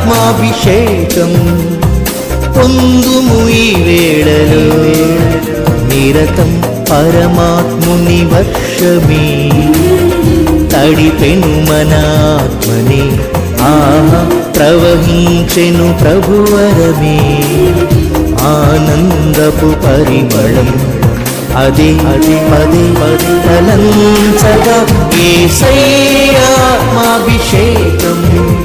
ఏసయ్యాత్మాభిషేకం పొందుము ఈ వేళలో నిరతం పరమాత్ముని వర్షమే. తడిపెను మనాత్మని ఆహా ప్రవహించెను ప్రభువరమే ఆనందపు పరిమళం అదే అదే పదే పదే తలంచగా. ఏసయ్యాత్మాభిషేకం పొందుము